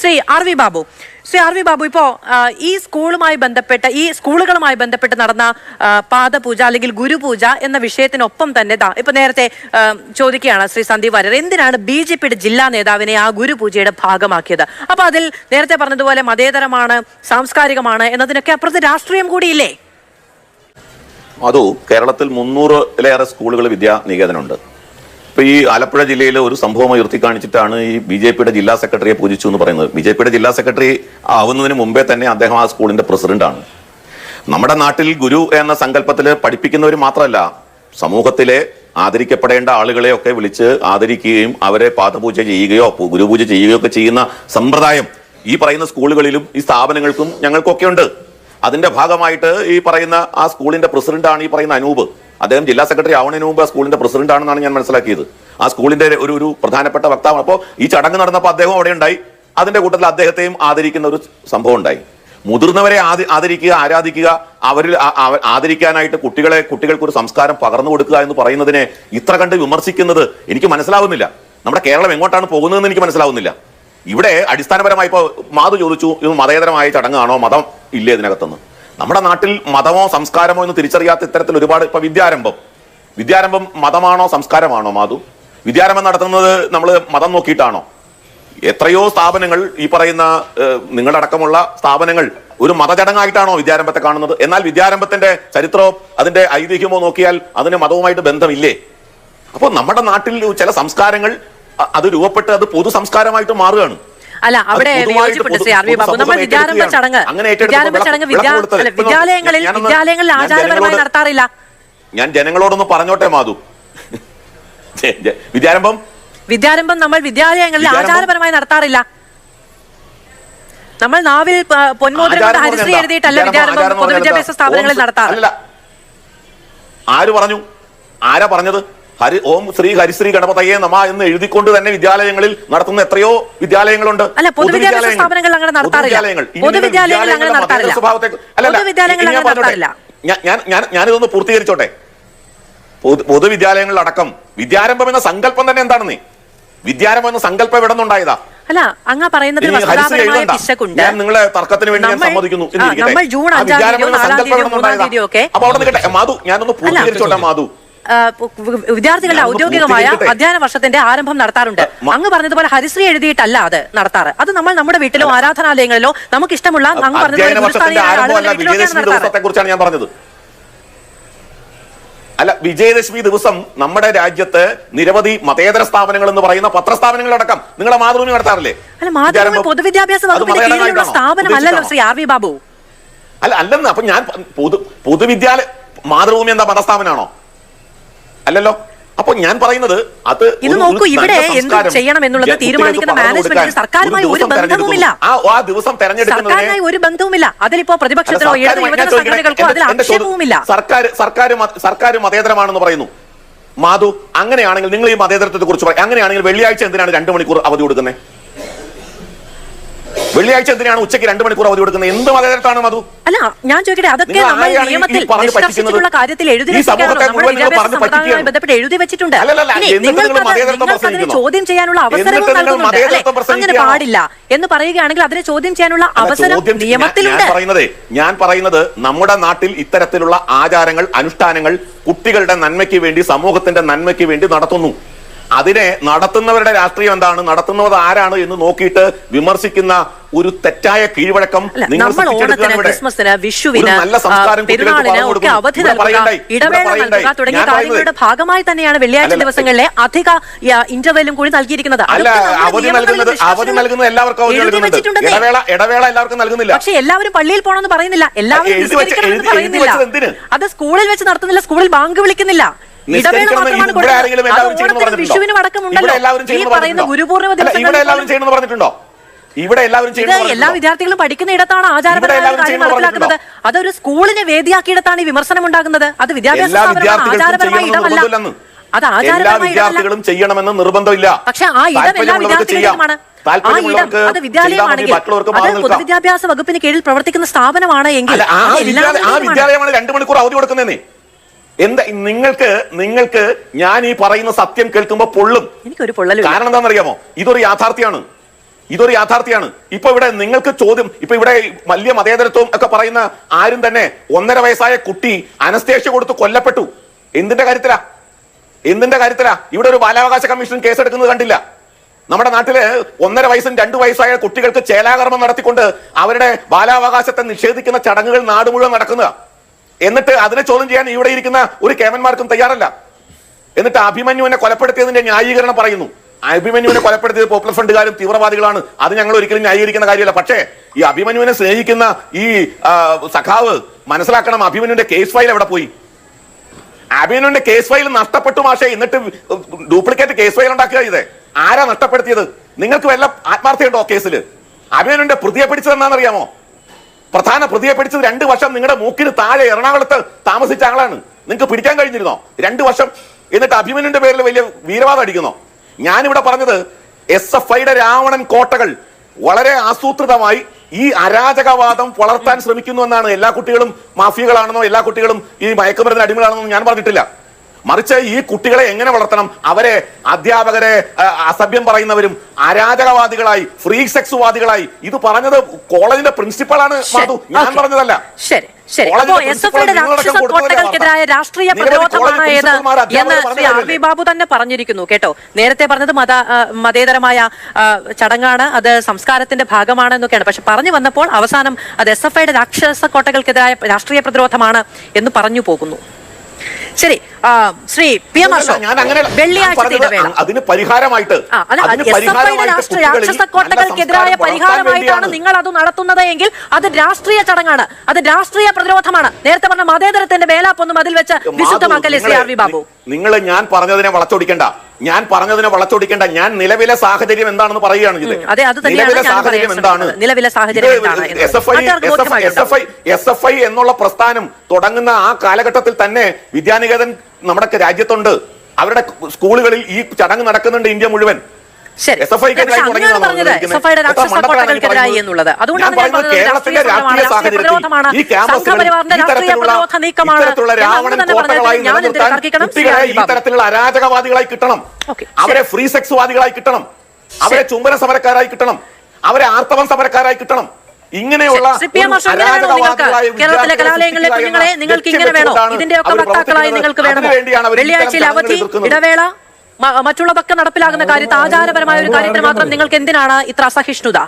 Shri R V Babu. Shri R V Babu ഇപ്പോ ഈ സ്കൂളുമായി ബന്ധപ്പെട്ട ഈ സ്കൂളുകളുമായി ബന്ധപ്പെട്ട് നടന്ന പാദപൂജ അല്ലെങ്കിൽ ഗുരുപൂജ എന്ന വിഷയത്തിനൊപ്പം തന്നെ ദാ ഇപ്പൊ നേരത്തെ ചോദിക്കുകയാണ് ശ്രീ സന്ദീപ് വാര്യർ എന്തിനാണ് ബി ജെ പിയുടെ ജില്ലാ നേതാവിനെ ആ ഗുരുപൂജയുടെ ഭാഗമാക്കിയത്? അപ്പൊ അതിൽ നേരത്തെ പറഞ്ഞതുപോലെ മതേതരമാണ് സാംസ്കാരികമാണ് എന്നതിനൊക്കെ അപ്പുറത്ത് രാഷ്ട്രീയം കൂടിയില്ലേ? അതോ കേരളത്തിൽ മുന്നൂറിലേറെ സ്കൂളുകൾ വിദ്യാ നികേതനുണ്ട് ഇപ്പൊ ഈ ആലപ്പുഴ ജില്ലയിൽ ഒരു സംഭവം ഉയർത്തി കാണിച്ചിട്ടാണ് ഈ ബി ജെ പിയുടെ ജില്ലാ സെക്രട്ടറിയെ പൂജിച്ചു എന്ന് പറയുന്നത്. ബി ജെ പിയുടെ ജില്ലാ സെക്രട്ടറി ആവുന്നതിന് മുമ്പേ തന്നെ അദ്ദേഹം ആ സ്കൂളിന്റെ പ്രസിഡന്റാണ് നമ്മുടെ നാട്ടിൽ ഗുരു എന്ന സങ്കല്പത്തിൽ പഠിപ്പിക്കുന്നവർ മാത്രമല്ല സമൂഹത്തിലെ ആദരിക്കപ്പെടേണ്ട ആളുകളെയൊക്കെ വിളിച്ച് ആദരിക്കുകയും അവരെ പാദപൂജ ചെയ്യുകയോ ഗുരുപൂജ ചെയ്യുകയോ ഒക്കെ ചെയ്യുന്ന സമ്പ്രദായം ഈ പറയുന്ന സ്കൂളുകളിലും ഈ സ്ഥാപനങ്ങൾക്കും ഞങ്ങൾക്കൊക്കെ ഉണ്ട് അതിന്റെ ഭാഗമായിട്ട് ഈ പറയുന്ന ആ സ്കൂളിന്റെ പ്രസിഡന്റാണ് ഈ പറയുന്ന അനൂപ്. അദ്ദേഹം ജില്ലാ സെക്രട്ടറി ആവുന്നതിന് മുമ്പ് ആ സ്കൂളിന്റെ പ്രസിഡന്റ് ആണെന്നാണ് ഞാൻ മനസ്സിലാക്കിയത്. ആ സ്കൂളിന്റെ ഒരു ഒരു പ്രധാനപ്പെട്ട വക്താവാണ്. അപ്പോൾ ഈ ചടങ്ങ് നടന്നപ്പോൾ അദ്ദേഹം അവിടെ ഉണ്ടായി. അതിന്റെ കൂട്ടത്തിൽ അദ്ദേഹത്തെയും ആദരിക്കുന്ന ഒരു സംഭവം ഉണ്ടായി. മുതിർന്നവരെ ആദി ആദരിക്കുക ആരാധിക്കുക അവരിൽ ആദരിക്കാനായിട്ട് കുട്ടികളെ കുട്ടികൾക്ക് ഒരു സംസ്കാരം പകർന്നു കൊടുക്കുക എന്ന് പറയുന്നതിനെ ഇത്ര കണ്ട് വിമർശിക്കുന്നത് എനിക്ക് മനസ്സിലാവുന്നില്ല. നമ്മുടെ കേരളം എങ്ങോട്ടാണ് പോകുന്നതെന്ന് എനിക്ക് മനസ്സിലാവുന്നില്ല. ഇവിടെ അടിസ്ഥാനപരമായി ഇപ്പോൾ മാധു ചോദിച്ചു ഇത് മതേതരമായ ചടങ്ങാണോ? മതം ഇല്ലേ ഇതിനകത്തുനിന്ന്? നമ്മുടെ നാട്ടിൽ മതമോ സംസ്കാരമോ എന്ന് തിരിച്ചറിയാത്ത ഇത്തരത്തിൽ ഒരുപാട് ഇപ്പൊ വിദ്യാരംഭം. വിദ്യാരംഭം മതമാണോ സംസ്കാരമാണോ മാധു? വിദ്യാരംഭം നടത്തുന്നത് നമ്മൾ മതം നോക്കിയിട്ടാണോ? എത്രയോ സ്ഥാപനങ്ങൾ ഈ പറയുന്ന നിങ്ങളുടെ നിങ്ങളടക്കമുള്ള സ്ഥാപനങ്ങൾ ഒരു മതചടങ്ങായിട്ടാണോ വിദ്യാരംഭത്തെ കാണുന്നത്? എന്നാൽ വിദ്യാരംഭത്തിന്റെ ചരിത്രമോ അതിന്റെ ഐതിഹ്യമോ നോക്കിയാൽ അതിന് മതവുമായിട്ട് ബന്ധമില്ലേ? അപ്പോൾ നമ്മുടെ നാട്ടിൽ ചില സംസ്കാരങ്ങൾ അത് രൂപപ്പെട്ട് അത് പൊതു സംസ്കാരമായിട്ട് മാറുകയാണ്. അല്ല അവിടെ വിയോജിപ്പുണ്ട് ശ്രീ ആർ വി ബാബു നമ്മൾ വിദ്യാരംഭ ചടങ്ങ്. വിദ്യാരംഭ ചടങ്ങ് വിദ്യാലയങ്ങളിൽ വിദ്യാലയങ്ങളിൽ ആചാരപരമായി നടത്താറില്ല. ഞാൻ ജനങ്ങളോടൊന്ന് പറഞ്ഞോട്ടെ മാധു? വിദ്യാരംഭം? വിദ്യാരംഭം നമ്മൾ വിദ്യാലയങ്ങളിൽ ആചാരപരമായി നടത്താറില്ല. നമ്മൾ നാവിൽ എന്ന് ഹരിശ്രീ എഴുതിയിട്ടല്ല? വിദ്യാരംഭം പൊതുവിദ്യാഭ്യാസ സ്ഥാപനങ്ങളിൽ നടത്താറില്ല ആര് പറഞ്ഞു? ആരാ പറഞ്ഞത്? ഹരി ഓം ശ്രീ ഹരിശ്രീ ഗണപതയെ നമ എന്ന് എഴുതിക്കൊണ്ട് തന്നെ വിദ്യാലയങ്ങളിൽ നടത്തുന്ന എത്രയോ വിദ്യാലയങ്ങളുണ്ട്. ഞാൻ. ഞാൻ ഞാനിതൊന്ന് പൂർത്തീകരിച്ചോട്ടെ. പൊതു പൊതുവിദ്യാലയങ്ങളിലടക്കം വിദ്യാരംഭം എന്ന സങ്കല്പം തന്നെ എന്താണ് നീ? വിദ്യാരംഭം എന്ന സങ്കല്പം ഇവിടെ നിന്നുണ്ടായതാ? അല്ല അങ്ങ പറയുന്നത് ഞാൻ നിങ്ങളെ തർക്കത്തിന് വേണ്ടി ഞാൻ സമ്മതിക്കുന്നു എന്നിരിക്കട്ടെ. നമ്മൾ ജൂൺ അഞ്ചാം തീയതിയോ വിദ്യാരംഭം എന്ന നാലാം തീയതിയോ മൂന്നാം തീയതിയോ ഒക്കെ അപ്പൊ അവിടെ നിൽക്കട്ടെ. മാധു ഞാനൊന്ന് പൂർത്തീകരിച്ചോട്ടെ മാധു. വിദ്യാർത്ഥികളുടെ ഔദ്യോഗികമായ. അധ്യയന വർഷത്തിന്റെ ആരംഭം നടത്താറുണ്ട്. അങ്ങ് പറഞ്ഞതുപോലെ ഹരിശ്രീ എഴുതിയിട്ടല്ല അത് നടത്താറ്. അത് നമ്മൾ നമ്മുടെ വീട്ടിലോ ആരാധനാലയങ്ങളിലോ നമുക്ക് ഇഷ്ടമുള്ള അങ്ങ് പറഞ്ഞതുപോലെ ഞാൻ പറഞ്ഞത്. അല്ല വിജയദശമി ദിവസം നമ്മുടെ രാജ്യത്ത് നിരവധി മതേതര സ്ഥാപനങ്ങൾ എന്ന് പറയുന്ന പത്രസ്ഥാപനങ്ങളടക്കം നിങ്ങളെ മാതൃഭൂമി നടത്താറില്ലേ? പൊതുവിദ്യാഭ്യാസ? സ്ഥാപനമല്ലല്ലോ ശ്രീ ആർ വി ബാബു. അല്ല അല്ലെന്ന് അപ്പൊ ഞാൻ പൊതു പൊതുവിദ്യാലയ മാതൃഭൂമി എന്താ മതസ്ഥാപനമാണോ അല്ലല്ലോ. അപ്പൊ ഞാൻ പറയുന്നത് അത് ഇത് നോക്കൂ, ഇവിടെ എന്ത് ചെയ്യണം എന്നുള്ളത് തീരുമാനിക്കുന്ന മാനേജ്മെന്റിന് സർക്കാരുമായി ഒരു ബന്ധവുമില്ല. ആ ദിവസം സർക്കാരുമായി ഒരു ബന്ധവുമില്ല. അതിലിപ്പോ പ്രതിപക്ഷത്തിനോ യുവജന സംഘടനകൾക്കോ അതിൽ ആക്ഷേപവുമില്ല. സർക്കാർ സർക്കാർ സർക്കാർ മതേതരമാണെന്ന് പറയുന്നു. മാധു അങ്ങനെയാണെങ്കിൽ നിങ്ങൾ ഈ മതേതരത്തെ കുറിച്ച് പറയും അങ്ങനെയാണെങ്കിൽ വെള്ളിയാഴ്ച എന്തിനാണ് രണ്ടു മണിക്കൂർ അവധി കൊടുക്കുന്നത് വെള്ളിയാഴ്ച എന്തിനാണ് ഉച്ചയ്ക്ക് രണ്ട് മണിക്കൂർ അവധി കൊടുക്കുന്നത്? എന്ത് മതേതരത്താണ് മധു? അല്ല ഞാൻ ചോദിക്കട്ടെ അതൊക്കെ നമ്മൾ നിയമത്തിൽ നിഷ്കർഷിച്ചിട്ടുള്ള കാര്യത്തിൽ എഴുതി. ബന്ധപ്പെട്ട് എഴുതി വെച്ചിട്ടുണ്ട്. അല്ലല്ലല്ല, നിങ്ങൾ നിങ്ങൾക്കത് മതേതരത്വം ചോദ്യം ചെയ്യാനുള്ള അവസരം നൽകുന്നുണ്ട്. അങ്ങനെ പാടില്ല എന്ന് പറയുകയാണെങ്കിൽ അതിനെ ചോദ്യം ചെയ്യാനുള്ള അവസരം നിയമത്തിലുണ്ട്. പറയുന്നത് ഞാൻ പറയുന്നത് നമ്മുടെ നാട്ടിൽ ഇത്തരത്തിലുള്ള ആചാരങ്ങൾ അനുഷ്ഠാനങ്ങൾ കുട്ടികളുടെ നന്മയ്ക്ക് വേണ്ടി സമൂഹത്തിന്റെ നന്മയ്ക്ക് വേണ്ടി നടത്തുന്നു. അതിനെ നടത്തുന്നവരുടെ രാഷ്ട്രീയം എന്താണ്? നടത്തുന്നത് ആരാണ് എന്ന് നോക്കിയിട്ട് വിമർശിക്കുന്ന ഒരു തെറ്റായ കീഴ്വഴക്കം നിങ്ങൾ ക്രിസ്മസിന് വിഷുവിന് പെരുന്നാളിന് ഒക്കെ അവധി നൽകുക ഇടവേള നൽകുക തുടങ്ങിയ കാര്യങ്ങളുടെ ഭാഗമായി തന്നെയാണ് വെള്ളിയാഴ്ച ദിവസങ്ങളിലെ അധിക ഇന്റർവെല്ലും കൂടി നൽകിയിരിക്കുന്നത്. അവധി നൽകുന്നത് അവധി നൽകുന്നത് എല്ലാവർക്കും. ഇടവേള ഇടവേള എല്ലാവർക്കും നൽകുന്നില്ല. പക്ഷെ എല്ലാവരും പള്ളിയിൽ പോകണമെന്ന് പറയുന്നില്ല. എല്ലാവരും പറയുന്നില്ല. അത് സ്കൂളിൽ വെച്ച് നടത്തുന്നില്ല സ്കൂളിൽ ബാങ്ക് വിളിക്കുന്നില്ല? വിഷുവിനും അടക്കമുണ്ടല്ലോ. ഈ പറയുന്ന? ഗുരുപൂർണിമ ദിവസങ്ങളിൽ ഇവിടെ എല്ലാവരും ഇത് എല്ലാ വിദ്യാർത്ഥികളും പഠിക്കുന്ന ഇടത്താണ് ആചാരപരമായ എല്ലാവരും കാര്യം നടപ്പിലാക്കുന്നത് അതൊരു സ്കൂളിനെ വേദിയാക്കിയിടത്താണ് ഈ വിമർശനം ഉണ്ടാകുന്നത്. അത് വിദ്യാഭ്യാസ സ്ഥാപനമാണ്. ആചാരപരമായ ഇടമല്ല. അത് ആചാരപരമായ വിദ്യാർത്ഥികളും ചെയ്യണമെന്ന് നിർബന്ധമില്ല. പക്ഷെ ആ ഇടം എല്ലാ. വിദ്യാർത്ഥികളുമാണ് ആ ഇടം താല്പര്യമുള്ളവർക്ക് അത് വിദ്യാലയമാണെങ്കിൽ അത് പൊതുവിദ്യാഭ്യാസ വകുപ്പിന് കീഴിൽ പ്രവർത്തിക്കുന്ന സ്ഥാപനമാണ് എങ്കിൽ. വിദ്യാലയമാണ്. രണ്ടു മണിക്കൂർ അവധി കൊടുക്കുന്നേ എന്താ നിങ്ങൾക്ക് നിങ്ങൾക്ക് ഞാൻ ഈ പറയുന്ന സത്യം കേൾക്കുമ്പോൾ പൊള്ളും. എനിക്കൊരു പൊള്ളൽ കാരണം എന്താണെന്നറിയാമോ? ഇതൊരു യാഥാർത്ഥ്യമാണ്. ഇതൊരു യാഥാർത്ഥ്യമാണ് ഇപ്പൊ ഇവിടെ നിങ്ങൾക്ക് ചോദ്യം ഇപ്പൊ ഇവിടെ വലിയ മതേതരത്വം ഒക്കെ പറയുന്ന ആരും തന്നെ ഒന്നര വയസ്സായ കുട്ടി അനസ്തേഷ്യ കൊടുത്ത് കൊല്ലപ്പെട്ടു. എന്തിന്റെ കാര്യത്തിലാ? എന്തിന്റെ കാര്യത്തിലാ? ഇവിടെ ഒരു ബാലാവകാശ കമ്മീഷൻ കേസെടുക്കുന്നത് കണ്ടില്ല. നമ്മുടെ നാട്ടിൽ ഒന്നര വയസ്സും രണ്ടു വയസ്സായ കുട്ടികൾക്ക് ചേലാകർമ്മം നടത്തിക്കൊണ്ട് അവരുടെ ബാലാവകാശത്തെ നിഷേധിക്കുന്ന ചടങ്ങുകൾ നാട് മുഴുവൻ നടക്കുക എന്നിട്ട് അതിനെ ചോദ്യം ചെയ്യാൻ ഇവിടെ ഇരിക്കുന്ന ഒരു കേമന്മാർക്കും തയ്യാറല്ല. എന്നിട്ട് അഭിമന്യുവിനെ കൊലപ്പെടുത്തിയതിന്റെ ന്യായീകരണം പറയുന്നു. അഭിമന്യുവിനെ കൊലപ്പെടുത്തിയത് പോപ്പുലർ ഫ്രണ്ടുകാരും തീവ്രവാദികളാണ്. അത് ഞങ്ങൾ ഒരിക്കലും ന്യായീകരിക്കുന്ന കാര്യമല്ല. പക്ഷേ ഈ അഭിമന്യുവിനെ സ്നേഹിക്കുന്ന ഈ സഖാവ് മനസ്സിലാക്കണം അഭിമന്യുവിന്റെ കേസ് ഫയൽ എവിടെ പോയി? അഭിമന്യുവിന്റെ കേസ് ഫയൽ നഷ്ടപ്പെട്ടു മാഷേ. എന്നിട്ട് ഡ്യൂപ്ലിക്കേറ്റ് കേസ് ഫയൽ ഉണ്ടാക്കുക ഇത്. ആരാ നഷ്ടപ്പെടുത്തിയത്? നിങ്ങൾക്ക് വല്ല ആത്മാർത്ഥയുണ്ടോ കേസിൽ അഭിമന്യുവിന്റെ പ്രതിയെ പിടിച്ചത് എന്താണെന്നറിയാമോ? പ്രധാന പ്രതിയെ പിടിച്ചത് രണ്ട് വർഷം നിങ്ങളുടെ മൂക്കിന് താഴെ എറണാകുളത്ത് താമസിച്ച ആളാണ്. നിങ്ങൾക്ക് പിടിക്കാൻ കഴിഞ്ഞിരുന്നോ? രണ്ട് വർഷം. എന്നിട്ട് അഭിമന്യുന്റെ പേരിൽ വലിയ വീരവാദം അടിക്കുന്നോ? ഞാനിവിടെ പറഞ്ഞത് എസ് എഫ് ഐയുടെ രാവണൻ കോട്ടകൾ വളരെ ആസൂത്രിതമായി ഈ അരാജകവാദം വളർത്താൻ ശ്രമിക്കുന്നു എന്നാണ് എല്ലാ കുട്ടികളും മാഫിയകളാണെന്നോ എല്ലാ കുട്ടികളും ഈ മയക്കുമരുന്ന് അടിമകളാണെന്നോ ഞാൻ പറഞ്ഞിട്ടില്ല. മറിച്ച് ഈ കുട്ടികളെ എങ്ങനെ വളർത്തണം? അവരെ അധ്യാപകരെ അസഭ്യം പറയുന്നവരും അരാജകവാദികളായി ഫ്രീ സെക്സ് വാദികളായി ഇത് പറഞ്ഞത് കോളേജിന്റെ പ്രിൻസിപ്പളാണ് മാധു. ഞാൻ പറഞ്ഞതല്ല. ശരി. ശരി. അപ്പോ എസ് എഫ് ഐയുടെ രാക്ഷസ കോട്ടകൾക്കെതിരായ രാഷ്ട്രീയ പ്രതിരോധമാണ് ഏത് എന്ന് ശ്രീ ആർ വി ബാബു തന്നെ പറഞ്ഞിരിക്കുന്നു കേട്ടോ. നേരത്തെ പറഞ്ഞത് മത മതേതരമായ ചടങ്ങാണ്. അത് സംസ്കാരത്തിന്റെ ഭാഗമാണ് എന്നൊക്കെയാണ്. പക്ഷെ പറഞ്ഞു വന്നപ്പോൾ അവസാനം അത് എസ് എഫ് ഐയുടെ രാക്ഷസ കോട്ടകൾക്കെതിരായ രാഷ്ട്രീയ പ്രതിരോധമാണ് എന്ന് പറഞ്ഞു പോകുന്നു. ശരി ശ്രീ പി എം ഇടവേള അതിന് പരിഹാരമായിട്ട് രാഷ്ട്ര രാക്ഷസ കോട്ടകൾക്കെതിരായ പരിഹാരമായിട്ടാണ് നിങ്ങൾ അത് നടത്തുന്നത് എങ്കിൽ അത് രാഷ്ട്രീയ ചടങ്ങാണ്. അത് രാഷ്ട്രീയ പ്രതിരോധമാണ്. നേരത്തെ പറഞ്ഞ മതേതരത്തിന്റെ മേലാപ്പൊന്നും അതിൽ വെച്ച് വിശുദ്ധമാക്കല്ലേ ശ്രീ ആർ വി ബാബു? നിങ്ങൾ ഞാൻ പറഞ്ഞതിനെ വളച്ചൊടിക്കണ്ട. ഞാൻ പറഞ്ഞതിനെ വളച്ചൊടിക്കേണ്ട. ഞാൻ നിലവിലെ സാഹചര്യം എന്താണെന്ന് പറയുകയാണ് ഇത്. നിലവിലെ സാഹചര്യം എന്താണ്? എസ് എന്താണ് എന്നുള്ളത്. S F I S F I എന്നുള്ള പ്രസ്ഥാനം തുടങ്ങുന്ന ആ കാലഘട്ടത്തിൽ തന്നെ വിദ്യാനികേതൻ നമ്മുടെ രാജ്യത്തുണ്ട്. അവരുടെ സ്കൂളുകളിൽ ഈ ചടങ്ങ് നടക്കുന്നുണ്ട് ഇന്ത്യ മുഴുവൻ. ശരി. അങ്ങനെയാണ് പറഞ്ഞത്. രാക്ഷസ കോട്ടകൾക്കെതിരായി എന്നുള്ളത്. അതുകൊണ്ടാണ് ഞാൻ പറഞ്ഞത് രാഷ്ട്രീയ പ്രതിരോധമാണ് സംഘപരിവാറിന്റെ പ്രതിരോധ നീക്കമാണ്. ഇത്തരത്തിലുള്ള തന്നെ പറഞ്ഞത് ഞാൻ എന്തിന് നിലനിർത്താൻ തർക്കിക്കണം? ശ്രീ കുട്ടികളെ ആർ വി ഈ ബാബു. തരത്തിലുള്ള അരാജകവാദികളായി കിട്ടണം. അവരെ ഫ്രീ സെക്സ് വാദികളായി കിട്ടണം. അവരെ ചുംബന സമരക്കാരായി കിട്ടണം. അവരെ ആർത്തവം സമരക്കാരായി കിട്ടണം. ഇങ്ങനെയുള്ള വേണോ കേരളത്തിലെ കലാലയങ്ങളിലെ കുഞ്ഞുങ്ങളെ നിങ്ങൾക്ക് ഇങ്ങനെ വേണോ? ഇതിന്റെയൊക്കെ വക്താക്കളായി നിങ്ങൾക്ക് വേണമോ? അവർ വെള്ളിയാഴ്ചയിൽ അവധി ഇടവേള മറ്റുള്ളതൊക്കെ നടപ്പിലാകുന്ന കാര്യത്തിൽ ആചാരപരമായ ഒരു കാര്യത്തിൽ മാത്രം നിങ്ങൾക്ക് എന്തിനാണ് ഇത്ര അസഹിഷ്ണുത?